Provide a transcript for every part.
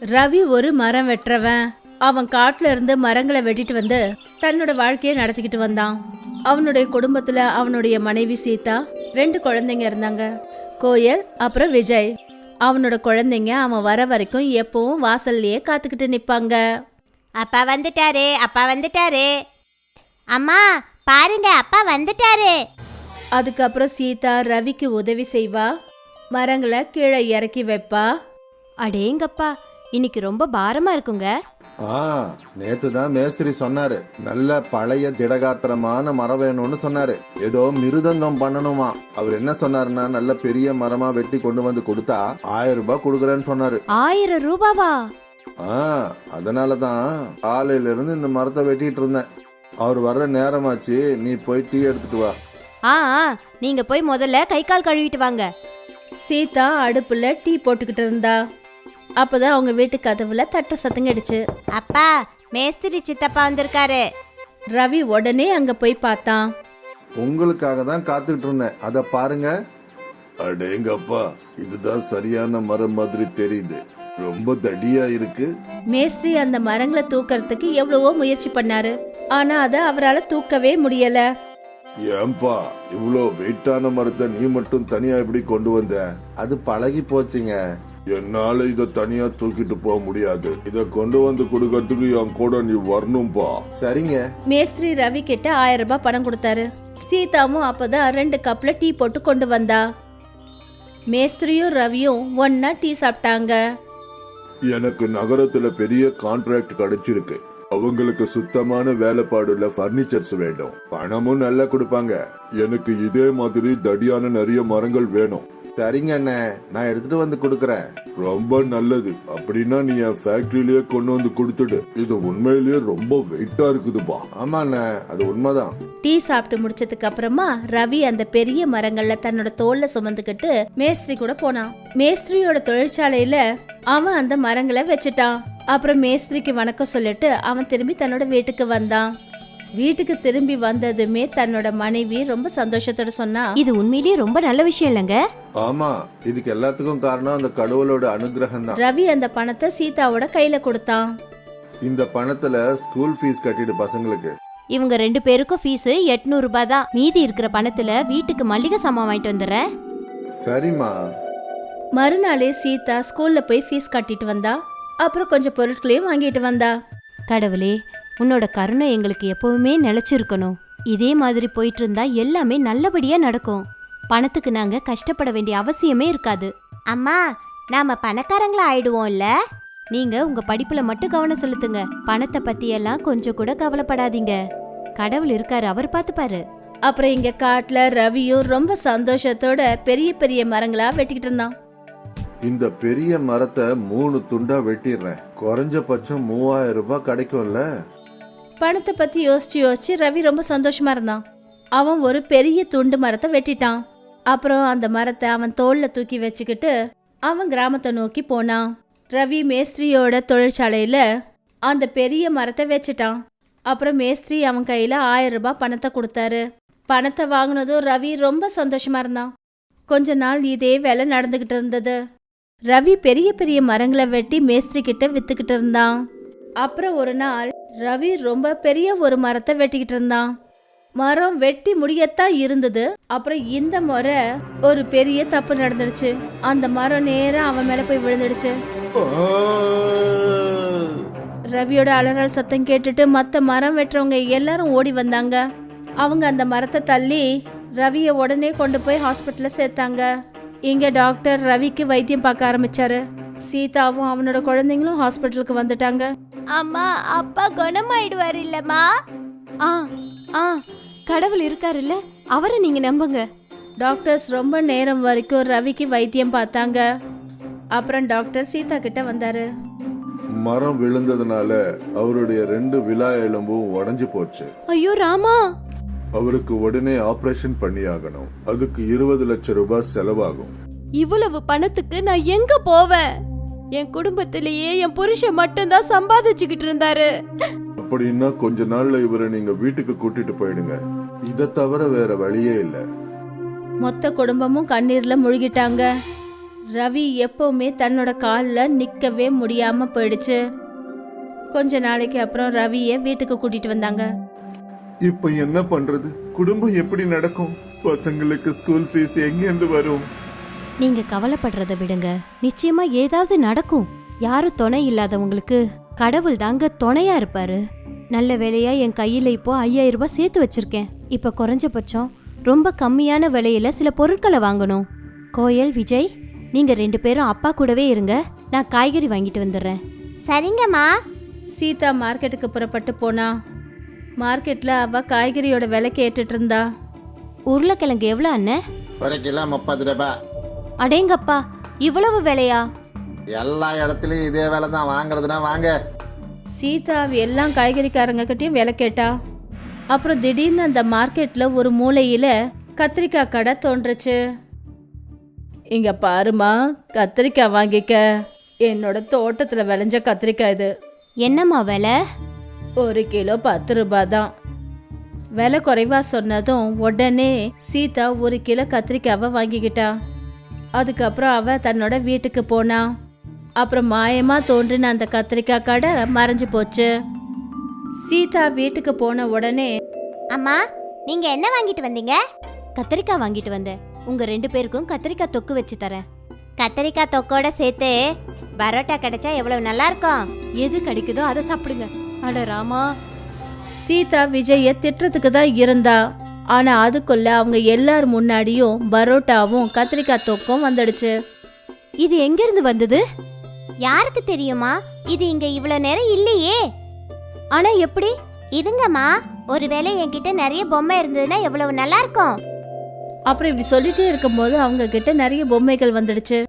ரவி ஒரு மரம் வெட்டுறவன். அவன் காட்டுல இருந்து மரங்களை வெட்டிட்டு வந்து தன்னோட வாழ்க்கையை நடத்திக்கிட்டு வந்தான். அவனுடைய குடும்பத்துல அவனுடைய மனைவி சீதா ரெண்டு குழந்தைங்க இருந்தாங்க. கோயல் அப்புறம் விஜய். அவனோட குழந்தைங்க அவன் வர வரைக்கும் எப்பவும் வாசல்லையே காத்துக்கிட்டு நிப்பாங்க. அப்பா வந்துட்டாரு அப்பா வந்துட்டாரு. அம்மா பாருங்க அப்பா வந்துட்டாரு. அதுக்கப்புறம் சீதா ரவிக்கு உதவி செய்வா. மரங்களை கீழே இறக்கி வைப்பா. அடேங்கப்பா இன்னைக்கு ரொம்ப பாரமா இருக்குங்க. ஆ நேத்து தான் மேஸ்திரி சொன்னாரு. நல்ல பழைய திடகாத்திரமான மரம் வேணும்னு சொன்னாரு. ஏதோ மிருதங்கம் பண்ணணுமா. அவர் என்ன சொன்னாருன்னா நல்ல பெரிய மரமா வெட்டி கொண்டு வந்து கொடுத்தா ஆயிரம் ரூபாய் கொடுக்குறேன்னு சொன்னாரு. ஆயிரம் ரூபாவா? ஆ அதனால தான் காலையில இருந்து இந்த மரத்தை வெட்டிட்டு இருந்தேன். அவர் வர்ற நேரமாச்சு நீ போய் டீ எடுத்துட்டு வா. ஆ ஆ, நீங்க போய் முதல்ல கை கால் கழுவிட்டு வாங்க. சீதா அடுப்புல டீ போட்டுக்கிட்டு இருந்தா. அப்பதான் அவங்க வீட்டு கதவுல தட்ட சத்தம் கேடுச்சு அப்பா மேஸ்திரி சித்தப்பா வந்திருக்காரு. ரவி உடனே அங்க போய் பார்த்தான். உங்களுக்காக தான் காத்துக்கிட்டு இருந்தேன். அத பாருங்க. அடேங்கப்பா இதுதான் சரியான மரம் மாதிரி தெரியுது. ரொம்ப தடியா இருக்கு. மேஸ்திரி அந்த மரங்களை தூக்கறதுக்கு எவ்வளவோ முயற்சி பண்ணாரு. ஆனா அதை அவரால் தூக்கவே முடியல. ஏன்பா இவ்வளோ வெயிட்டான மரத்தை நீ மட்டும் தனியா எப்படி கொண்டு வந்த? அது பழகி போச்சுங்க. என்னால இத தனியா தூக்கிட்டு போக முடியாது. இத கொண்டு வந்து கொடுக்கறதுக்கு என் கூட நீ வரணும்பா. சரிங்க. மேஸ்திரி ரவி கிட்ட ஆயிரம் ரூபாய் பணம் கொடுத்தாரு. சீதாவும் அப்பதான் ரெண்டு கப்ல டீ போட்டு கொண்டு வந்தா. மேஸ்திரியும் ரவியும் ஒன்னா டீ சாப்பிட்டாங்க. எனக்கு நகரத்துல பெரிய கான்ட்ராக்ட் கிடைச்சிருக்கு. அவங்களுக்கு சுத்தமான வேலைப்பாடுள்ள பர்னிச்சர்ஸ் வேண்டும். பணமும் நல்லா கொடுப்பாங்க. எனக்கு இதே மாதிரி தடியான நிறைய மரங்கள் வேணும். சரிங்க அண்ணே. நான் எடுத்துட்டு வந்து கொடுக்கறேன். ரொம்ப நல்லது. அப்படின்னா நீ என் ஃபேக்டரியிலேயே கொண்டு வந்து கொடுத்துடு. இது உண்மையிலேயே ரொம்ப வெயிட்டா இருக்குதுப்பா. ஆமா அண்ணே அது உண்மைதான். டீ சாப்பிட்டு முடிச்சதுக்கு அப்புறமா ரவி அந்த பெரிய மரங்கள்ல தன்னோட தோல்ல சுமந்துக்கிட்டு மேஸ்திரி கூட போனான். மேஸ்திரியோட தொழிற்சாலையில அவன் அந்த மரங்களை வச்சுட்டான். அப்புறம் மேஸ்திரிக்கு வணக்கம் சொல்லிட்டு அவன் திரும்பி தன்னோட வீட்டுக்கு வந்தான். வீட்டுக்கு திரும்பி வந்ததுமே தன்னோட மனைவி ரொம்ப சந்தோஷத்தோட சொன்னா இது உண்மையிலேயே ரொம்ப நல்ல விஷயம் இல்லைங்க? ஆமா இதுக்கு எல்லாத்துக்கும் காரணம் அந்த கடவுளோட அனுகிரகம் தான் ரவி அந்த பணத்தை சீதாவோட கையில கொடுத்தான். இந்த பணத்துல ஸ்கூல் ஃபீஸ் கட்டிடு பசங்களுக்கு. இவங்க ரெண்டு பேருக்கும் ஃபீஸ் எட்நூறு ரூபாய் தான். மீதி இருக்கிற பணத்துல வீட்டுக்கு மல்லிகை சாமான் வாங்கிட்டு வந்துடுறேன் சரிம்மா. மறுநாளே சீதா ஸ்கூல்ல போய் ஃபீஸ் கட்டிட்டு வந்தா. அப்புறம் கொஞ்சம் பொருட்களையும் வாங்கிட்டு வந்தா. கடவுளே உன்னோட கருணை எங்களுக்கு எப்பவுமே நிலைச்சிருக்கணும். இதே மாதிரி போயிட்டு இருந்தா எல்லாமே நல்லபடியா நடக்கும். பணத்துக்கு நாங்க கஷ்டப்பட வேண்டிய அவசியமே இருக்காது. அம்மா நாம பணக்காரங்களா ஆயிடுவோம்ல? நீங்க உங்க படிப்புல மட்டும் கவனம் செலுத்துங்க. பணத்தை பத்தி எல்லாம் கொஞ்சம் கூட கவலைப்படாதீங்க. கடவுள் இருக்காரு அவர் பார்த்துப்பாரு அப்புறம் இங்க காட்டுல ரவியும் ரொம்ப சந்தோஷத்தோட பெரிய பெரிய மரங்களா வெட்டிக்கிட்டு இருந்தான். இந்த பெரிய மரத்தை மூணு துண்டா வெட்டிடுறேன். குறைஞ்சபட்சம் மூவாயிரம் ரூபாய் கிடைக்கும்ல? பணத்தை பத்தி யோசிச்சு யோசிச்சு ரவி ரொம்ப சந்தோஷமா இருந்தான். அவன் ஒரு பெரிய துண்டு மரத்தை வெட்டிட்டான். அப்புறம் அந்த மரத்தை அவன் தோளில் தூக்கி வச்சுக்கிட்டு அவன் கிராமத்தை நோக்கி போனான். ரவி மேஸ்திரியோட தொழிற்சாலையில் அந்த பெரிய மரத்தை வச்சுட்டான். அப்புறம் மேஸ்திரி அவன் கையில் ஆயிரம் ரூபாய் பணத்தை கொடுத்தாரு. பணத்தை வாங்கினதும் ரவி ரொம்ப சந்தோஷமா இருந்தான். கொஞ்ச நாள் இதே வேலை நடந்துக்கிட்டு இருந்தது. ரவி பெரிய பெரிய மரங்களை வெட்டி மேஸ்திரி கிட்ட வித்துக்கிட்டு இருந்தான். அப்புறம் ஒரு நாள் ரவி ரொம்ப பெரிய ஒரு மரத்தை வெட்டிக்கிட்டு இருந்தான். மரம் வெட்டி முடியத்தான் இருந்தது. அப்புறம் இந்த முறை ஒரு பெரிய தப்பு நடந்துடுச்சு. அந்த மரம் நேரா அவன் மேல போய் விழுந்துடுச்சு. ரவியோட அலறல் சத்தம் கேட்டுட்டு மத்த மரம் வெட்டுறவங்க எல்லாரும் ஓடி வந்தாங்க. அவங்க அந்த மரத்தை தள்ளி ரவியை உடனே கொண்டு போய் ஹாஸ்பிட்டல்ல சேர்த்தாங்க. இங்க டாக்டர் ரவிக்கு வைத்தியம் பார்க்க ஆரம்பிச்சாரு. சீதாவும் அவனோட குழந்தைங்களும் ஹாஸ்பிட்டலுக்கு வந்துட்டாங்க. அம்மா அப்பா குணமாயிடுவார் இல்லம்மா? ஆ ஆ கடவுள் இருக்காருல்ல? அவரை நீங்க நம்புங்க. டாக்டர்ஸ் ரொம்ப நேரம் வரைக்கும் ரவிக்கு வைத்தியம் பார்த்தாங்க. அப்புறம் டாக்டர் சீதா கிட்ட வந்தாரு. மரம் விழுந்ததுனால அவருடைய ரெண்டு விழா எலும்பும் உடைஞ்சு போச்சு. ஐயோ ராமா! அவருக்கு உடனே ஆபரேஷன் பண்ணியாகணும். அதுக்கு இருபது லட்சம் ரூபாய் செலவாகும். இவ்வளவு பணத்துக்கு நான் எங்க போவேன்? என் குடும்பத்திலேயே என் புருஷன் மட்டும்தான் சம்பாதிச்சுக்கிட்டு இருந்தாரு. அப்படின்னா கொஞ்ச நாள்ல இவரை நீங்க வீட்டுக்கு கூட்டிட்டு போயிடுங்க. இதை தவிர வேற வழியே இல்ல. மொத்த குடும்பமும் கண்ணீர்ல முழுகிட்டாங்க. ரவி எப்பவுமே தன்னோட காலில் நிற்கவே முடியாம போயிடுச்சு. கொஞ்ச நாளைக்கு அப்புறம் ரவியை வீட்டுக்கு கூட்டிட்டு வந்தாங்க. இப்ப என்ன பண்றது? குடும்பம் எப்படி நடக்கும்? பசங்களுக்கு ஸ்கூல் ஃபீஸ் எங்கேருந்து வரும்? நீங்க கவலைப்படுறத விடுங்க. நிச்சயமா ஏதாவது நடக்கும். யாரும் துணை இல்லாதவங்களுக்கு கடவுள் தாங்க துணையா இருப்பாரு. நல்ல வேலையா என் கையில இப்போ ஐயாயிரம் ரூபாய் சேர்த்து வச்சிருக்கேன். இப்ப குறைஞ்சபட்சம் ரொம்ப கம்மியான விலையில சில பொருட்களை வாங்கணும். கோயல் விஜய் நீங்க ரெண்டு பேரும் அப்பா கூடவே இருங்க. நான் காய்கறி வாங்கிட்டு வந்துடுறேன். சரிங்கம்மா. சீதா மார்க்கெட்டுக்கு புறப்பட்டு போனா. மார்க்கெட்ல அவ காய்கறியோட விலை கேட்டுட்டு இருந்தா. உருளைக்கிழங்கு எவ்வளோ அண்ணே? ஒரு கிலோ முப்பது ரூபாய் அடேங்கப்பா இவ்வளவு விலையா? எல்லா இடத்துலயும் இதே வேலை தான் வாங்குறதுனா வாங்க. சீதா எல்லாம் காய்கறிக்காரங்க கிட்டயும் விலை கேட்டா? அப்புறம் திடீர்னு அந்த மார்க்கெட்ல ஒரு மூலையில கத்திரிக்காய் கடை தோன்றுச்சு. இங்க பாருமா கத்திரிக்காய் வாங்கிக்க. என்னோட தோட்டத்துல விளைஞ்ச கத்திரிக்காய் இது. என்னம்மா விலை? ஒரு கிலோ பத்து ரூபாய் தான் விலை குறைவா சொன்னதும் உடனே சீதா ஒரு கிலோ கத்திரிக்காவை வாங்கிக்கிட்டா. அதுக்கப்புறம் அவ தன்னோட வீட்டுக்கு போனா. அப்புறம் மாயமா தோன்றின அந்த கத்திரிக்காய் கடை மறைஞ்சு போச்சு. சீதா வீட்டுக்கு போன உடனே அம்மா நீங்க என்ன வாங்கிட்டு வந்தீங்க? கத்திரிக்காய் வாங்கிட்டு வந்தேன். உங்க ரெண்டு பேருக்கும் கத்திரிக்காய் தொக்கு வச்சு தரேன். கத்திரிக்காய் தொக்கோட சேர்த்து பரோட்டா கிடைச்சா எவ்வளவு நல்லா இருக்கும் எது கிடைக்குதோ அதை சாப்பிடுங்க. அட ராமா சீதா விஜய திட்டுறதுக்கு தான் இருந்தா. ஆனா அதுக்குள்ள அவங்க எல்லார் முன்னாடியும் பரோட்டாவும் கத்திரிக்காய் தொக்கும் வந்துடுச்சு. இது எங்க இருந்து வந்தது? யாருக்கு தெரியுமா? இது இங்க இவ்வளவு நேரம் இல்லையே. ஆனா எப்படி? இருங்கம்மா. ஒருவேளை என்கிட்ட நிறைய பொம்மை இருந்ததுன்னா எவ்வளவு நல்லா இருக்கும் அப்புறம் இப்படி சொல்லிட்டே இருக்கும்போது அவங்க கிட்ட நிறைய பொம்மைகள் வந்துடுச்சு.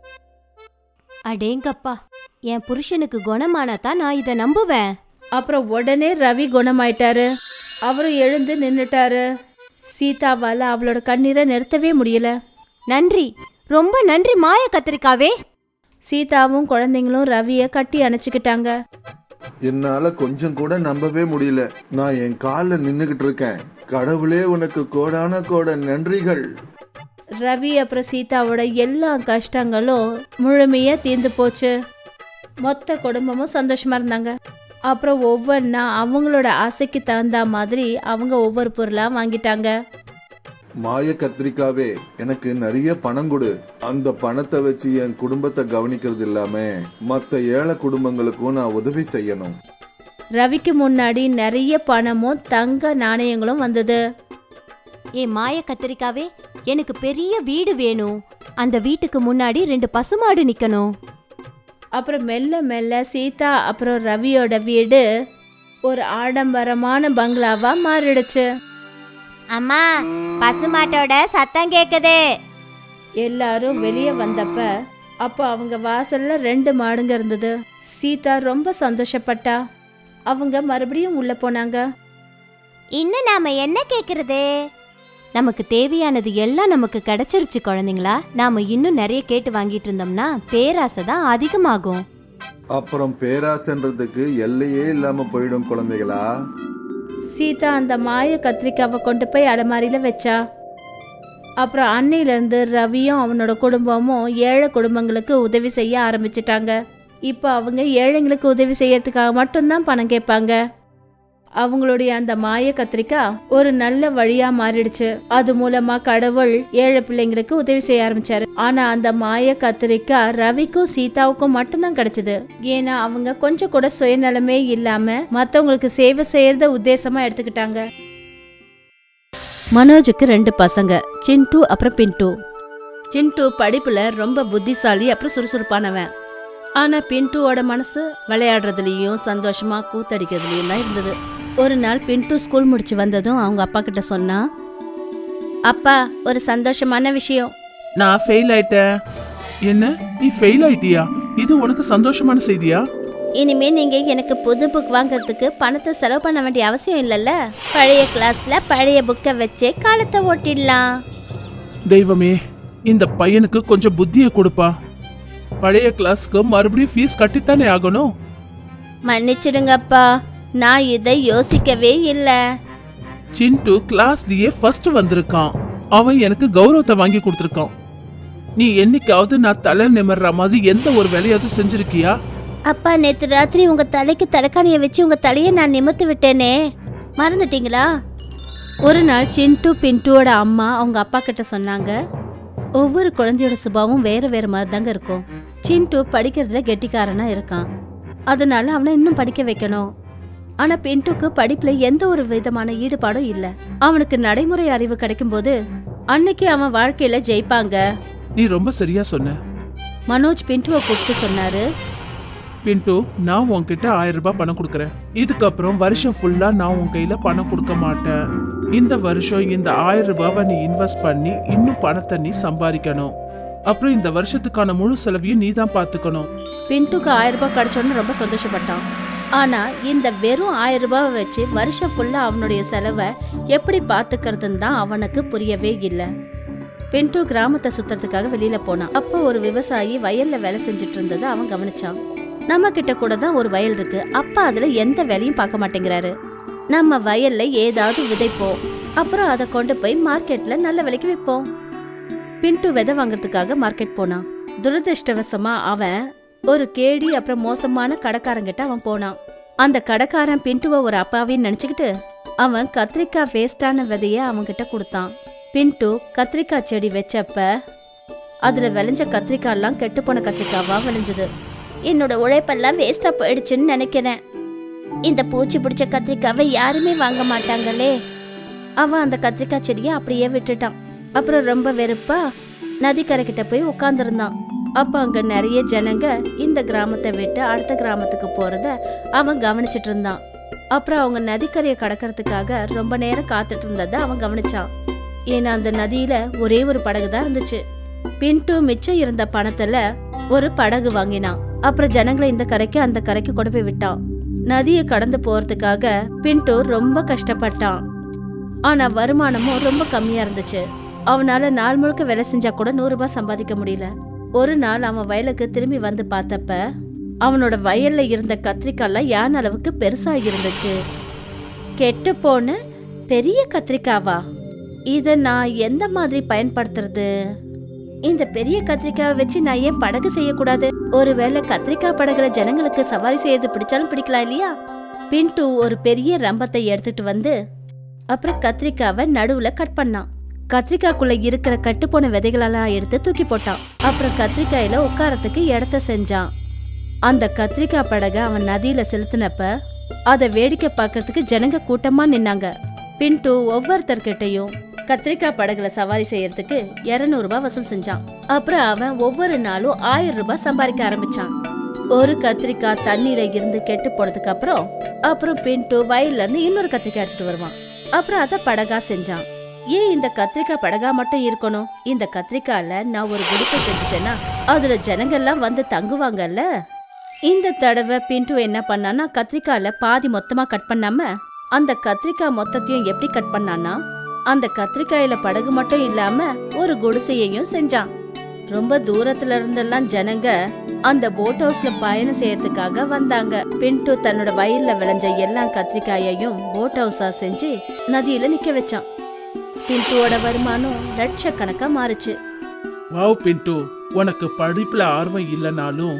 அடேங்கப்பா என் புருஷனுக்கு குணமானா தான் நான் இதை நம்புவேன். அப்புறம் உடனே ரவி குணமாயிட்டாரு. அவரும் எழுந்து நின்னுட்டாரு. சீதாவால அவளோட கண்ணீரை நிறுத்தவே முடியல. நன்றி. ரொம்ப நன்றி மாய கத்திரிக்காவே சீதாவும் குழந்தைங்களும் ரவியை கட்டி அணைச்சுக்கிட்டாங்க. என்னால கொஞ்சம் கூட நம்பவே முடியல. நான் என் காலில் நின்னுகிட்டு இருக்கேன். கடவுளே உனக்கு கோடான கோட நன்றிகள். ரவி அப்புறம் சீதாவோட எல்லா கஷ்டங்களும் முழுமையா தீர்ந்து போச்சு. மொத்த குடும்பமும் சந்தோஷமா இருந்தாங்க. அப்புறம் ஒவ்வொன்றா அவங்களோட ஆசைக்கு தகுந்த மாதிரி அவங்க ஒவ்வொரு பொருளா வாங்கிட்டாங்க. மாய கத்திரிக்காவே எனக்கு நிறைய பணம் கொடு. அந்த பணத்தை வச்சு என் குடும்பத்தை கவனிக்கிறது இல்லாம மத்த ஏழை குடும்பங்களுக்கும் நான் உதவி செய்யணும். ரவிக்கு முன்னாடி நிறைய பணமும் தங்க நாணயங்களும் வந்தது. ஏ மாய கத்திரிக்காவே எனக்கு பெரிய வீடு வேணும். அந்த வீட்டுக்கு முன்னாடி ரெண்டு பசுமாடு நிக்கணும். அப்புறம் மெல்ல மெல்ல சீதா அப்புறம் ரவியோட வீடு ஒரு ஆடம்பரமான பங்களாவா மாறிடுச்சு. அம்மா பசுமாட்டோட சத்தம் கேக்குது. எல்லாரும் வெளியே வந்தப்ப அப்போ அவங்க வாசல்ல ரெண்டு மாடுங்க இருந்தது. சீதா ரொம்ப சந்தோஷப்பட்டா. அவங்க மறுபடியும் உள்ள போனாங்க. இன்னும் நாம என்ன கேக்குறது? நமக்கு தேவையானது எல்லாம் நமக்கு கிடைச்சிருச்சு குழந்தைங்களா. நாம இன்னும் நிறைய கேட்டு வாங்கிட்டு இருந்தோம்னா பேராசை தான் அதிகமாகும். அப்புறம் பேராசன்றதுக்கு எல்லையே இல்லாம போயிடும் குழந்தைகளா? சீதா அந்த மாய கத்திரிக்காவை கொண்டு போய் அலமாரியில் வச்சா. அப்புறம் அன்னையிலேருந்து ரவியும் அவனோட குடும்பமும் ஏழை குடும்பங்களுக்கு உதவி செய்ய ஆரம்பிச்சிட்டாங்க. இப்போ அவங்க ஏழைங்களுக்கு உதவி செய்யறதுக்காக மட்டும்தான் பணம் கேட்பாங்க. அவங்களுடைய அந்த மாய கத்திரிக்காய் ஒரு நல்ல வழியா மாறிடுச்சு. அது மூலமா கடவுள் ஏழை பிள்ளைங்களுக்கு உதவி செய்ய ஆரம்பிச்சாரு. ஆனா அந்த மாய கத்திரிக்காய் ரவிக்கும் சீதாவுக்கும் மட்டும்தான் கிடைச்சது. ஏன்னா அவங்க கொஞ்சம் கூட சுயநலமே இல்லாம மத்தவங்களுக்கு சேவை செய்யறத உத்தேசமா எடுத்துக்கிட்டாங்க. மனோஜுக்கு ரெண்டு பசங்க சிண்டு அப்புறம் பின்ட்டு சிண்டு படிப்புல ரொம்ப புத்திசாலி அப்புறம் சுறுசுறுப்பானவன். ஆனா பின்ட்டுவோட மனசு விளையாடுறதுலயும் சந்தோஷமா கூத்தடிக்கிறதுலயும் தான் இருந்தது. ஒரு நாள் பின்ட்டு ஸ்கூல் முடிச்சு வந்ததும் அவங்க அப்பா கிட்ட சொன்னா அப்பா ஒரு சந்தோஷமான விஷயம். நான் ஃபெயில் ஆயிட்டேன். என்ன? நீ ஃபெயில் ஆயிட்டியா? இது உனக்கு சந்தோஷமான செய்தியா? இனிமே நீங்க எனக்கு புது புக் வாங்குறதுக்கு பணத்தை செலவு பண்ண வேண்டிய அவசியம் இல்லைல்ல? பழைய கிளாஸ்ல பழைய புக்கை வச்சே காலத்தை ஓட்டிடலாம். தெய்வமே இந்த பையனுக்கு கொஞ்சம் புத்தியை கொடுப்பா. பழைய கிளாஸ்க்கு மறுபடியும் ஃபீஸ் கட்டித்தானே ஆகணும்? மன்னிச்சிடுங்கப்பா நான் இதை யோசிக்கவே இல்லை. சிண்டு கிளாஸ்லயே ஃபர்ஸ்ட் வந்திருக்கான். அவன் எனக்கு கௌரவத்தை வாங்கி கொடுத்துருக்கான். நீ என்னைக்காவது நான் தலை நிமிர்ற மாதிரி எந்த ஒரு வேலையாவது செஞ்சிருக்கியா? அப்பா நேத்து ராத்திரி உங்க தலைக்கு தலைக்காணிய வச்சு உங்க தலையை நான் நிமிர்த்து விட்டேனே. மறந்துட்டீங்களா? ஒரு நாள் சின்ட்டு பின்ட்டுவோட அம்மா அவங்க அப்பா கிட்ட சொன்னாங்க ஒவ்வொரு குழந்தையோட சுபாவம் வேற வேற மாதிரி தாங்க இருக்கும். சின்ட்டு படிக்கிறதுல கெட்டிக்காரனா இருக்கான். அதனால அவனை இன்னும் படிக்க வைக்கணும். ஆனா பின்ட்டுக்கு படிப்புல எந்த ஒரு விதமான ஈடுபாடும் இல்ல. அவனுக்கு நடைமுறை அறிவு கிடைக்கும்போது அன்னைக்கு அவன் வாழ்க்கையில ஜெயிப்பாங்க. நீ ரொம்ப சரியா சொன்ன. மனோஜ் பின்ட்டுவை கூப்பிட்டு சொன்னாரு. பின்ட்டு நான் உன்கிட்ட ஆயிரம் ரூபாய் பணம் கொடுக்குறேன். இதுக்கப்புறம் வருஷம் ஃபுல்லா நான் உன் கையில பணம் கொடுக்க மாட்டேன். இந்த வருஷம் இந்த ஆயிரம் ரூபாவை நீ இன்வெஸ்ட் பண்ணி இன்னும் பணத்தை நீ சம்பாதிக்கணும். அப்புறம் இந்த வருஷத்துக்கான முழு செலவையும் நீ தான் பார்த்துக்கணும். பின்ட்டுக்கு ஆயிரம் ரூபாய் கிடைச்சோன்னு ரொம்ப சந்தோஷப்பட்டான். ஆனா இந்த வெறும் ஆயிரம் ரூபாவை வச்சு வருஷம் ஃபுல்லா அவனுடைய செலவை எப்படி பாத்துக்கிறதுன்னு தான் அவனுக்கு புரியவே இல்லை. பின்ட்டு கிராமத்தை சுத்துறதுக்காக வெளியில போனான். அப்போ ஒரு விவசாயி வயல்ல வேலை செஞ்சுட்டு இருந்ததை அவன் கவனிச்சான். நம்ம கிட்ட கூட தான் ஒரு வயல் இருக்கு. அப்பா அதுல எந்த வேலையும் பார்க்க மாட்டேங்கிறாரு. நம்ம வயல்ல ஏதாவது விதைப்போம். அப்புறம் அதை கொண்டு போய் மார்க்கெட்ல நல்ல விலைக்கு விற்போம் பின்ட்டு விதை வாங்குறதுக்காக மார்க்கெட் போனான். துரதிருஷ்டவசமா அவன் ஒரு கேடி அப்புறம் மோசமான கடைக்காரங்கிட்ட அவன் போனான். அந்த கடைக்காரன் பின்ட்டுவை ஒரு அப்பாவின்னு நினைச்சுக்கிட்டு அவன் கத்திரிக்காய் வேஸ்டான விதைய அவன்கிட்ட கொடுத்தான். பின்ட்டு கத்திரிக்காய் செடி வச்சப்ப அதுல விளைஞ்ச கத்திரிக்காய்லாம் கெட்டுப்போன கத்திரிக்காவா விளைஞ்சது. என்னோட உழைப்பெல்லாம் வேஸ்டா போயிடுச்சுன்னு நினைக்கிறேன். இந்த பூச்சி பிடிச்ச கத்திரிக்காவை யாருமே வாங்க மாட்டாங்களே. அவன் அந்த கத்திரிக்காய் செடியை அப்படியே விட்டுட்டான். அப்புறம் ரொம்ப வெறுப்பா நதிக்கரை கிட்ட போய் உட்காந்துருந்தான் அப்ப அங்க நிறைய ஜனங்க இந்த கிராமத்தை விட்டு அடுத்த கிராமத்துக்கு போறத அவன் கவனிச்சிட்டு இருந்தான் அப்புறம் அவங்க நதிக்கரையை கடக்கிறதுக்காக ரொம்ப நேரம் காத்துட்டு இருந்ததை அவன் கவனிச்சான். ஏன்னா அந்த நதியில ஒரே ஒரு படகு தான் இருந்துச்சு. பின்ட்டு மிச்சம் இருந்த பணத்துல ஒரு படகு வாங்கினான். அப்புறம் ஜனங்களை இந்த கரைக்கு அந்த கரைக்கு கொண்டு போய் விட்டான். நதியை கடந்து போறதுக்காக பின்ட்டு ரொம்ப கஷ்டப்பட்டான். ஆனா வருமானமும் ரொம்ப கம்மியா இருந்துச்சு. அவனால நாள் முழுக்க வேலை செஞ்சா கூட நூறு ரூபாய் சம்பாதிக்க முடியல. ஒரு நாள் அவன் வயலுக்கு திரும்பி வந்து பார்த்தப்ப அவனோட வயல்ல இருந்த கத்திரிக்காய்லாம் யான் அளவுக்கு பெருசா இருந்துச்சு. கெட்டு போன பெரிய கத்திரிக்காவா? இத நான் எந்த மாதிரி பயன்படுத்துறது? இந்த பெரிய கத்திரிக்காவை வச்சு நான் ஏன் படகு செய்யக்கூடாது? ஒருவேளை கத்திரிக்காய் படகுல ஜனங்களுக்கு சவாரி செய்யறது பிடிச்சாலும் பிடிக்கலாம் இல்லையா? பின்ட்டு ஒரு பெரிய ரம்பத்தை எடுத்துட்டு வந்து அப்புறம் கத்திரிக்காவை நடுவுல கட் பண்ணான். கத்திரிக்காய்க்குள்ள இருக்கிற கட்டுப்போன விதைகளெல்லாம் எடுத்து தூக்கி போட்டான். அப்புறம் கத்திரிக்காயில உட்காரத்துக்கு இடத்த செஞ்சான். அந்த கத்திரிக்காய் படகை அவன் நதியில செலுத்தினப்ப அதை வேடிக்கை பார்க்கறதுக்கு ஜனங்க கூட்டமா நின்னாங்க. பின்ட்டு ஒவ்வொருத்தர்கிட்டையும் கத்திரிக்காய் படகுல சவாரி செய்யறதுக்கு 200 ரூபாய் வசூல் செஞ்சான். அப்புறம் அவன் ஒவ்வொரு நாளும் ஆயிரம் ரூபாய் சம்பாதிக்க ஆரம்பிச்சான். ஒரு கத்திரிக்காய் தண்ணீரை இருந்து கெட்டு போனதுக்கு அப்புறம் அப்புறம் பின்ட்டு வயல்ல இருந்து இன்னொரு கத்திரிக்காய் எடுத்துட்டு வருவான். அப்புறம் அதை படகா செஞ்சான். ஏன் இந்த கத்திரிக்காய் படகா மட்டும் இருக்கணும்? இந்த கத்திரிக்காயில நான் ஒரு குடிசை செஞ்சுட்டேன்னா அதுல ஜனங்கள்லாம் வந்து தங்குவாங்கல்ல? இந்த தடவை பின்ட்டு என்ன பண்ணான்னா கத்திரிக்காயில பாதி மொத்தமா கட் பண்ணாம அந்த கத்திரிக்காய் மொத்தத்தையும் எப்படி கட் பண்ணான்னா அந்த கத்திரிக்காயில படகு மட்டும் இல்லாம ஒரு குடிசையையும் செஞ்சான். ரொம்ப தூரத்துல இருந்தெல்லாம் ஜனங்க அந்த போட் ஹவுஸ்ல பயணம் செய்யறதுக்காக வந்தாங்க. பின்ட்டு தன்னோட வயல்ல விளைஞ்ச எல்லா கத்திரிக்காயையும் போட் ஹவுஸா செஞ்சு நதியில நிக்க வச்சான். பின்ட்டுவோட வருமானம் லட்சக்கணக்கா மாறுச்சு. வாவ் பின்ட்டு உனக்கு படிப்புல ஆர்வம் இல்லைனாலும்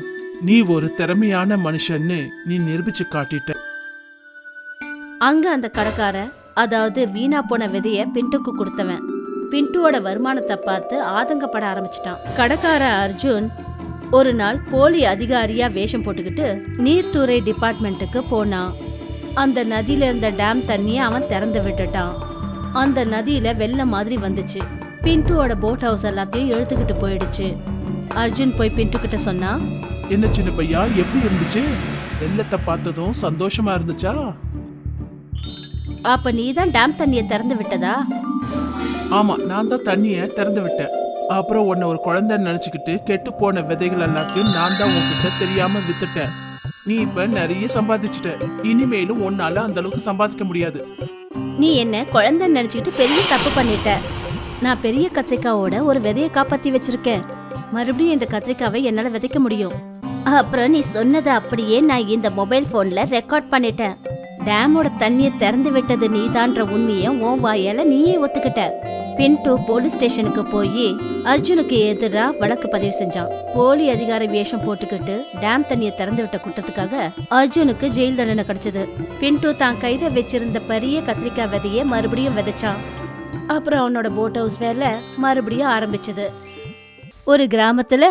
நீ ஒரு திறமையான மனுஷன்னு நீ நிரூபிச்சு காட்டிட்ட. அங்க அந்த கடைக்கார அதாவது வீணா போன விதைய பின்ட்டுக்கு கொடுத்தவன். பின்ட்டுவோட வருமானத்தை பார்த்து ஆதங்கப்பட ஆரம்பிச்சிட்டான். கடைக்கார அர்ஜுன் ஒரு நாள் போலி அதிகாரியா வேஷம் போட்டுக்கிட்டு நீர்த்துறை டிபார்ட்மெண்ட்டுக்கு போனான். அந்த நதியில இருந்த டேம் தண்ணியை அவன் திறந்து விட்டுட்டான். அந்த நதியில வெள்ளம் மாதிரி வந்துச்சு. பின்ட்டுவோட போட் ஹவுஸ் எல்லாத்தையும் இழுத்துக்கிட்டு போயிடுச்சு. அர்ஜுன் போய் பின்ட்டு கிட்ட சொன்னா என்ன சின்ன பையா எப்படி இருந்துச்சு? வெள்ளத்தை பார்த்ததும் சந்தோஷமா இருந்துச்சா? அப்ப நீ தான் டேம் தண்ணியை திறந்து விட்டதா? ஆமா நான் தான் தண்ணிய திறந்து விட்டேன். அப்புறம் உன்னை ஒரு குழந்தை நினைச்சுக்கிட்டு கெட்டு போன விதைகள் எல்லாத்தையும் நான் தான் உன்கிட்ட தெரியாம வித்துட்டேன். நீ இப்ப நிறைய சம்பாதிச்சிட்ட. இனிமேலும் உன்னால அந்த அளவுக்கு சம்பாதிக்க முடியாது. நீ என்ன குழந்தை நினைச்சுக்கிட்டு பெரிய தப்பு பண்ணிட்ட. நான் பெரிய கத்திரிக்காவோட ஒரு விதைய காப்பாத்தி வச்சிருக்கேன். மறுபடியும் இந்த கத்திரிக்காவை என்னால விதைக்க முடியும். அப்புறம் நீ சொன்னதை அப்படியே நான் இந்த மொபைல் போன்ல ரெக்கார்ட் பண்ணிட்டேன். டேமோட தண்ணியை திறந்து விட்டது நீதான்ற உண்மையை உன் வாயால நீயே ஒத்துக்கிட்ட. பின்ட்டு போலீஸ் ஸ்டேஷனுக்கு போய் அர்ஜுனுக்கு எதிராக வழக்கு பதிவு செஞ்சான். போலி அதிகார வேஷம் போட்டுக்கிட்டு டேம் தண்ணியை திறந்து விட்ட குற்றத்துக்காக அர்ஜுனுக்கு ஜெயில் தண்டனை கிடைச்சது. பின்ட்டு தான் கைத வச்சிருந்த பெரிய கத்திரிக்காய் விதைய மறுபடியும் விதைச்சான். அப்புறம் அவனோட போட் ஹவுஸ் வேலை மறுபடியும் ஆரம்பிச்சது. ஒரு கிராமத்துல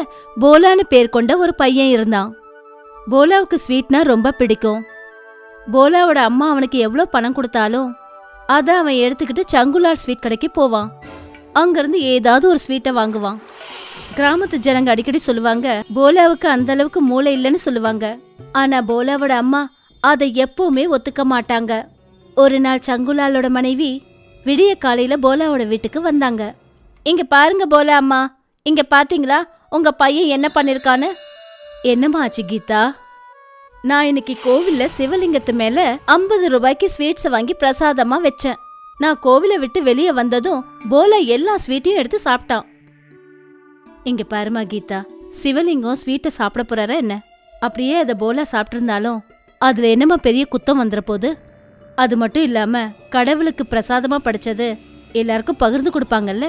போலான்னு பேர் கொண்ட ஒரு பையன் இருந்தான். போலாவுக்கு ஸ்வீட்னா ரொம்ப பிடிக்கும். போலாவோட அம்மா அவனுக்கு எவ்வளோ பணம் கொடுத்தாலும் அதை அவன் எடுத்துக்கிட்டு சங்குலார் ஸ்வீட் கடைக்கு போவான். அங்கேருந்து ஏதாவது ஒரு ஸ்வீட்டை வாங்குவான். கிராமத்து ஜனங்க அடிக்கடி சொல்லுவாங்க போலாவுக்கு அந்த அளவுக்கு மூளை இல்லைன்னு சொல்லுவாங்க. ஆனா போலாவோட அம்மா அதை எப்பவுமே ஒத்துக்க மாட்டாங்க. ஒரு நாள் சங்குலாலோட மனைவி விடிய காலையில போலாவோட வீட்டுக்கு வந்தாங்க. இங்க பாருங்க போலா அம்மா. இங்க பாத்தீங்களா? உங்க பையன் என்ன பண்ணிருக்கான்னு? என்னம்மா ஆச்சு கீதா? நான் இன்னைக்கு கோவில்ல சிவலிங்கத்து மேல ஐம்பது ரூபாய்க்கு ஸ்வீட்ஸை வாங்கி பிரசாதமா வச்சேன். நான் கோவிலை விட்டு வெளியே வந்ததும் போலா எல்லா ஸ்வீட்டையும் எடுத்து சாப்பிட்டான். இங்க பாருமா கீதா சிவலிங்கம் ஸ்வீட்டை சாப்பிட போறாரா என்ன? அப்படியே அதை போலா சாப்பிட்டிருந்தாலும் அதுல என்னமா பெரிய குத்தம் வந்துற போது? அது மட்டும் இல்லாம கடவுளுக்கு பிரசாதமா படைச்சது எல்லாருக்கும் பகிர்ந்து கொடுப்பாங்கல்ல?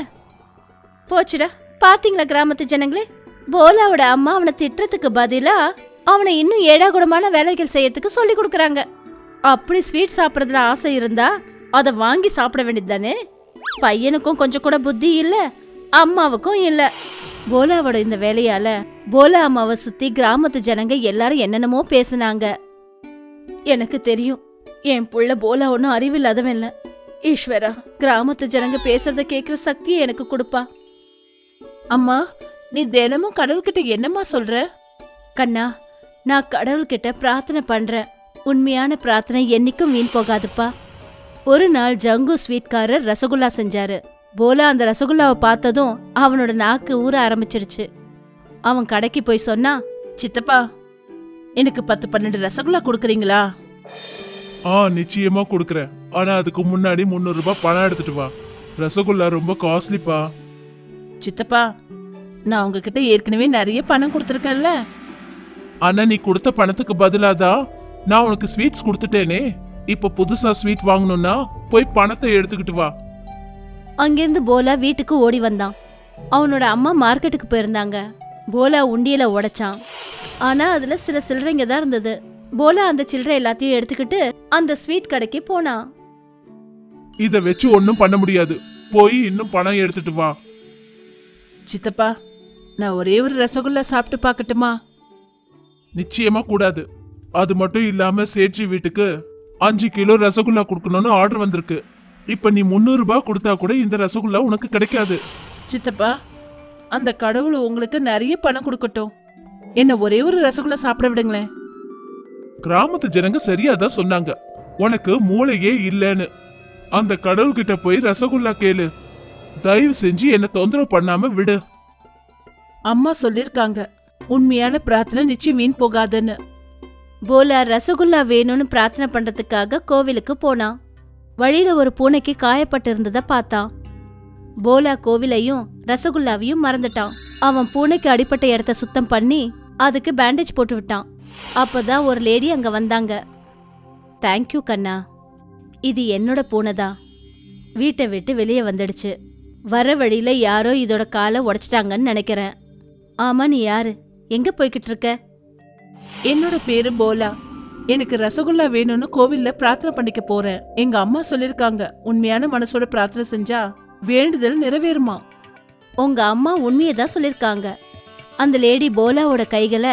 போச்சுடா பாத்தீங்களா கிராமத்து ஜனங்களே? போலாவோட அம்மா அவனை திட்டுறதுக்கு பதிலா அவனை இன்னும் ஏடாகுடமான வேலைகள் செய்யறதுக்கு சொல்லி கொடுக்கறாங்க. அப்படி ஸ்வீட் சாப்பிட்றதுல ஆசை இருந்தா அதை வாங்கி சாப்பிட வேண்டியது தானே பையனுக்கும் கொஞ்சம் கூட புத்தி இல்ல அம்மாவுக்கும் இல்ல. போலாவோட இந்த வேலையால போலா அம்மாவை சுத்தி கிராமத்து ஜனங்க எல்லாரும் என்னென்னமோ பேசுனாங்க. எனக்கு தெரியும் என் புள்ள போலா ஒன்றும் அறிவில்லாதவன் இல்லை. ஈஸ்வரா கிராமத்து ஜனங்க பேசுறத கேட்குற சக்தியை எனக்கு கொடுப்பா. அம்மா நீ தினமும் கடவுள்கிட்ட என்னம்மா சொல்ற? கண்ணா நான் கடவுள்கிட்ட பிரார்த்தனை பண்றேன். உண்மையான பிரார்த்தனை என்னைக்கும் வீண் போகாதுப்பா. ஒரு நாள் ஜங்கு ஸ்வீட்காரர் ரசகுல்லா செஞ்சாரு. போலா அந்த ரசகுல்லாவை பார்த்ததும் அவனோட நாக்கு ஊற ஆரம்பிச்சிருச்சு. அவன் கடைக்கு போய் சொன்னா சித்தப்பா எனக்கு பத்து பன்னெண்டு ரசகுல்லா கொடுக்குறீங்களா? ஆ நிச்சயமா கொடுக்குறேன். ஆனா அதுக்கு முன்னாடி முந்நூறு ரூபாய் பணம் எடுத்துட்டு வா. ரசகுல்லா ரொம்ப காஸ்ட்லிப்பா. சித்தப்பா நான் உங்ககிட்ட ஏற்கனவே நிறைய பணம் கொடுத்துருக்கேன்ல. ஆனா நீ கொடுத்த பணத்துக்கு பதிலாதான் நான் உனக்கு ஸ்வீட்ஸ் கொடுத்துட்டேனே. இப்ப புதுசா ஸ்வீட் வாங்கணும்னா போய் பணத்தை எடுத்துக்கிட்டு வா. அங்கிருந்து போலா வீட்டுக்கு ஓடி வந்தான். அவனோட அம்மா மார்க்கெட்டுக்கு போயிருந்தாங்க. போலா உண்டியல உடைச்சான். ஆனா அதுல சில சில்லறைங்க தான் இருந்தது. போலா அந்த சில்லறை எல்லாத்தையும் எடுத்துக்கிட்டு அந்த ஸ்வீட் கடைக்கு போனான். இத வச்சு ஒன்னும் பண்ண முடியாது. போய் இன்னும் பணம் எடுத்துட்டு வா. சித்தப்பா நான் ஒரே ஒரு ரசகுல்லா சாப்பிட்டு பார்க்கட்டுமா? நிச்சயமா கூடாது. அது மட்டும் இல்லாம சேட்சி வீட்டுக்கு அஞ்சு கிலோ ரசகுல்லா கொடுக்கணும்னு ஆர்டர் வந்திருக்கு. இப்ப நீ முந்நூறு ரூபாய் கொடுத்தா கூட இந்த ரசகுல்லா உனக்கு கிடைக்காது. சித்தப்பா அந்த கடவுள் உங்களுக்கு நிறைய பணம் கொடுக்கட்டும். என்ன ஒரே ஒரு ரசகுல்லா சாப்பிட விடுங்களேன். கிராமத்து ஜனங்க சரியா தான் சொன்னாங்க. உனக்கு மூளையே இல்லைன்னு. அந்த கடவுள்கிட்ட போய் ரசகுல்லா கேளு. தயவு செஞ்சு என்ன தொந்தரவு பண்ணாம விடு. அம்மா சொல்லிருக்காங்க உண்மையான பிரார்த்தனை நிச்சயம் வீண் போகாதுன்னு. போலா ரசகுல்லா வேணும்னு பிரார்த்தனை பண்றதுக்காக கோவிலுக்கு போனான் வழியில ஒரு பூனைக்கு காயப்பட்டிருந்தத பார்த்தான். போலா கோவிலையும் ரசகுல்லாவையும் மறந்துட்டான். அவன் பூனைக்கு அடிப்பட்ட இடத்த சுத்தம் பண்ணி அதுக்கு பேண்டேஜ் போட்டு விட்டான். அப்பதான் ஒரு லேடி அங்க வந்தாங்க. தேங்க்யூ கண்ணா. இது என்னோட பூனை தான். வீட்டை விட்டு வெளியே வந்துடுச்சு. வர வழியில யாரோ இதோட காலை உடைச்சிட்டாங்கன்னு நினைக்கிறேன். ஆமா நீ யாரு? எங்க போய்கிட்டு இருக்க? என்னோட பேரு போலா. எனக்கு ரசகுல்லா வேணும்னு கோவில்ல பிரார்த்தனை பண்ணிக்க போறேன். எங்க அம்மா சொல்லிருக்காங்க உண்மையான மனசோட பிரார்த்தனை செஞ்சா வேண்டுதல் நிறைவேறுமா? உங்க அம்மா உண்மையை தான் சொல்லிருக்காங்க. அந்த லேடி போலாவோட கைகளை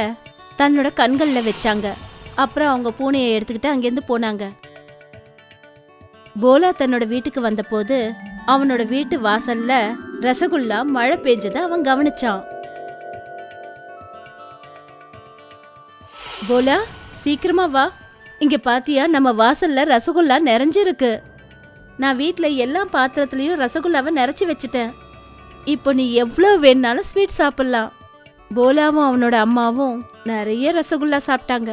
தன்னோட கண்கள்ல வச்சாங்க. அப்புறம் அவங்க பூனையை எடுத்துக்கிட்டு அங்கேருந்து போனாங்க. போலா தன்னோட வீட்டுக்கு வந்தபோது அவனோட வீட்டு வாசல்ல ரசகுல்லா மழை பெஞ்சதை அவன் கவனிச்சான். போலா சீக்கிரமா வா. இங்க பாத்தியா நம்ம வாசல்ல ரசகுல்லா நிறைஞ்சிருக்கு. நான் வீட்ல எல்லா பாத்திரத்துலயும் ரசகுல்லாவை நிறைச்சி வச்சுட்டேன். இப்போ நீ எவ்வளோ வேணாலும் ஸ்வீட் சாப்பிடலாம். போலாவும் அவனோட அம்மாவும் நிறைய ரசகுல்லா சாப்பிட்டாங்க.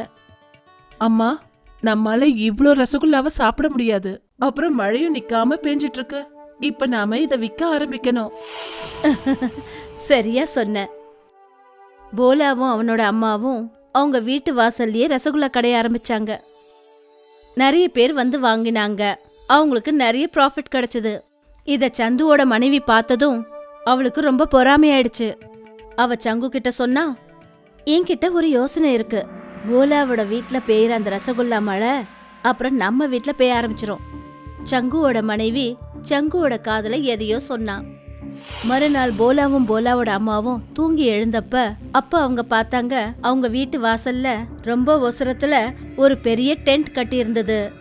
அம்மா நம்மால இவ்ளோ ரசகுல்லாவை சாப்பிட முடியாது. அப்புறம் மழையும் நிக்காம பெஞ்சிட்டு இருக்கு இப்ப நாம இத விற்க ஆரம்பிக்கணும். சரியா சொன்ன. போலாவும் அவனோட அம்மாவும் அவங்க வீட்டு வாசல்லையே ரசகுல்லா கடைய ஆரம்பிச்சாங்க. நிறைய பேர் வந்து வாங்கினாங்க. அவங்களுக்கு நிறைய ப்ராஃபிட் கிடைச்சது. இத சந்துவோட மனைவி பார்த்ததும் அவளுக்கு ரொம்ப பொறாமையாயிடுச்சு. அவ சங்கு கிட்ட சொன்னா என்கிட்ட ஒரு யோசனை இருக்கு. போலாவோட வீட்டில் பெய்யுற அந்த ரசகுல்லா மழை அப்புறம் நம்ம வீட்டில் பெய்ய ஆரம்பிச்சிரும். சங்குவோட மனைவி சங்குவோட காதல எதையோ சொன்னா. மறுநாள் போலாவும் போலாவோட அம்மாவும் தூங்கி எழுந்தப்ப அப்ப அவங்க பார்த்தாங்க அவங்க வீட்டு வாசல்ல ரொம்ப ஒசரத்துல ஒரு பெரிய டென்ட் கட்டி இருந்தது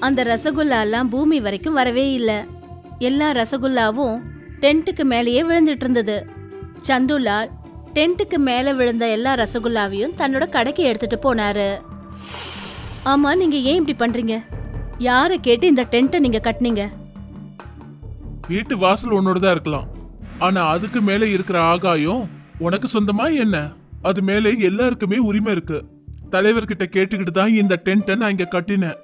அந்த ரசகுல்லா எல்லாம் பூமி வரைக்கும் வரவே இல்ல. எல்லா ரசகுல்லாவும் டென்ட்டுக்கு மேலேயே விழுந்துட்டு இருந்தது சந்துலால் டென்ட்டுக்கு மேல விழுந்த எல்லா ரசகுல்லாவையும் தன்னோட கடைக்கு எடுத்துட்டு போனாரு. ஆமா நீங்க ஏன் இப்படி பண்றீங்க? யாரை கேட்டு இந்த டென்ட்டை நீங்க கட்டினீங்க? வீட்டு வாசல் உன்னோடதா இருக்கலாம். ஆனா அதுக்கு மேல இருக்கிற ஆகாயம் உனக்கு சொந்தமா என்ன? அது மேலே எல்லாருக்குமே உரிமை இருக்கு. தலைவர்கிட்ட கேட்டுக்கிட்டு தான் இந்த டென்ட்டை நான் இங்க கட்டினேன்.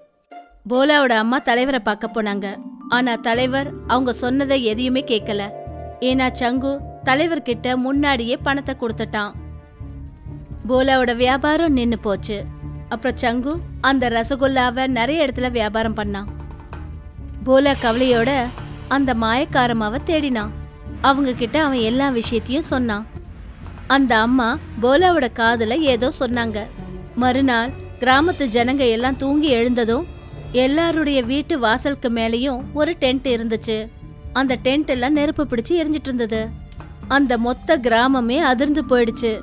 போலாவோட அம்மா தலைவரை பார்க்க போனாங்க. ஆனா தலைவர் அவங்க சொன்னதை எதையுமே கேட்கல. ஏன்னா சங்கு தலைவர்கிட்ட முன்னாடியே பணத்தை கொடுத்துட்டான். போலாவோட வியாபாரம் நின்னு போச்சு. அப்புறம் சங்கு அந்த ரசகுல்லாவை நிறைய இடத்துல வியாபாரம் பண்ணான். போலா கவலையோட அந்த மாயக்காரமாவை தேடினான் அவங்க கிட்ட அவன் எல்லா விஷயத்தையும் சொன்னான் அந்த அம்மா போலாவோட காதுல ஏதோ சொன்னாங்க. மறுநாள் கிராமத்து ஜனங்க எல்லாம் தூங்கி எழுந்ததும் எல்லாருடைய வீட்டு வாசலுக்கு மேலேயும் ஒரு டென்ட் இருந்துச்சு. அந்த டென்ட் எல்லாம் நெருப்பு பிடிச்சு எரிஞ்சிட்டு இருந்தது. அந்த மொத்த கிராமமே அதிர்ந்து போயிடுச்சு.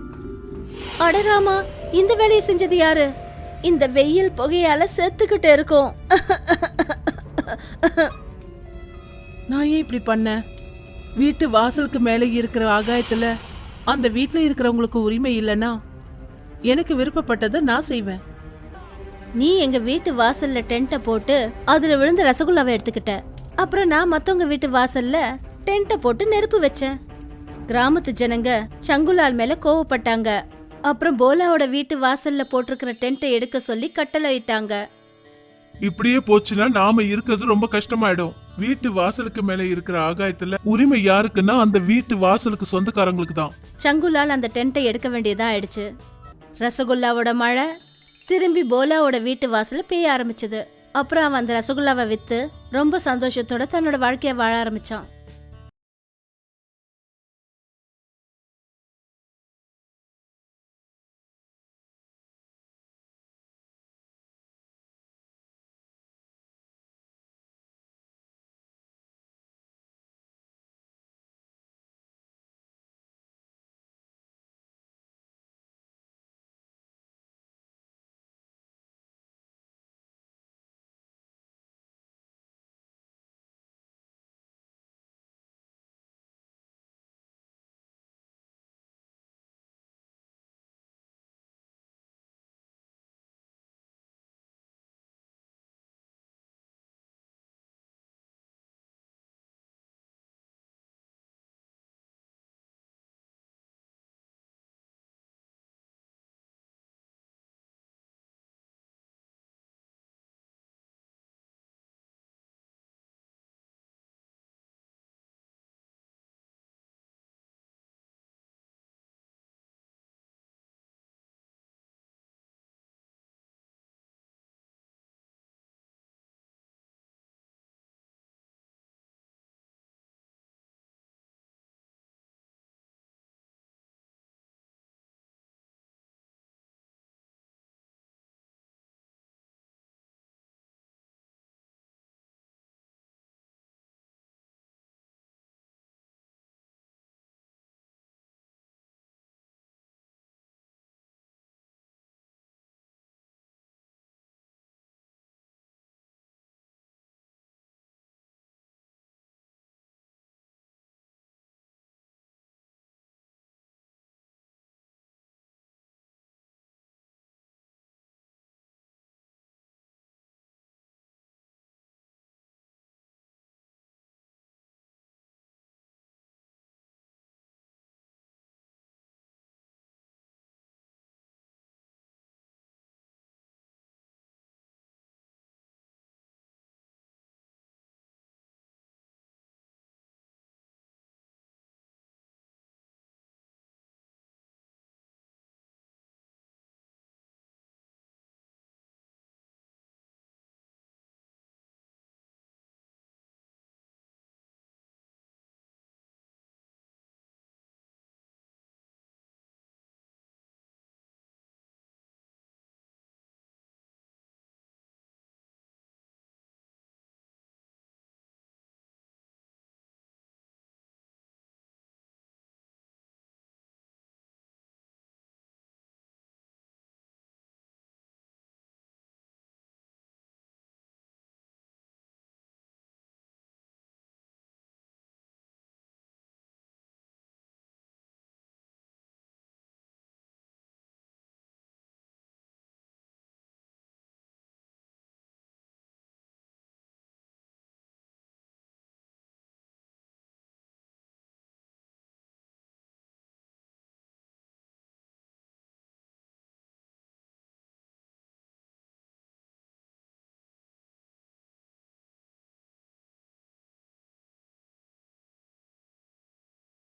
அடராமா இந்த வேலையை செஞ்சது யாரு? இந்த வெயில் புகையால செத்துக்கிட்டு இருக்கோம். நான் ஏன் இப்படி பண்ணேன்? வீட்டு வாசலுக்கு மேலே இருக்கிற ஆகாயத்துல அந்த வீட்டில் இருக்கிறவங்களுக்கு உரிமை இல்லைன்னா எனக்கு விருப்பப்பட்டதை நான் செய்வேன். நீ எங்க வீட்டு வாசல்ல டென்ட்டை போட்டு அதுல விழுந்த ரசகுல்லாவை எடுத்துக்கிட்ட. அப்புறம் நான் மத்தவங்க வீட்டு வாசல்ல டென்ட்டை போட்டு நெருப்பு வச்சேன். கிராமத்து ஜனங்க சங்குலால் மேல கோவப்பட்டாங்க. அப்புறம் போலாவோட வீட்டு வாசல்ல போட்டிருக்கிற டென்ட்டை எடுக்க சொல்லி கட்டளை இட்டாங்க இப்படியே போச்சுன்னா நாம இருக்கிறது ரொம்ப கஷ்டமாயிடும். வீட்டு வாசலுக்கு மேல இருக்கிற ஆகாயத்துல உரிமை யாருக்குன்னா அந்த வீட்டு வாசலுக்கு சொந்தக்காரங்களுக்கு தான். சங்குலால் அந்த டென்ட்டை எடுக்க வேண்டியதா ஆயிடுச்சு. ரசகுல்லாவோட மழை திரும்பி போலாவோட வீட்டு வாசல பெய்ய ஆரம்பிச்சது. அப்புறம் அவன் அந்த ரசகுல்லாவை வித்து ரொம்ப சந்தோஷத்தோட தன்னோட வாழ்க்கையை வாழ ஆரம்பிச்சான்.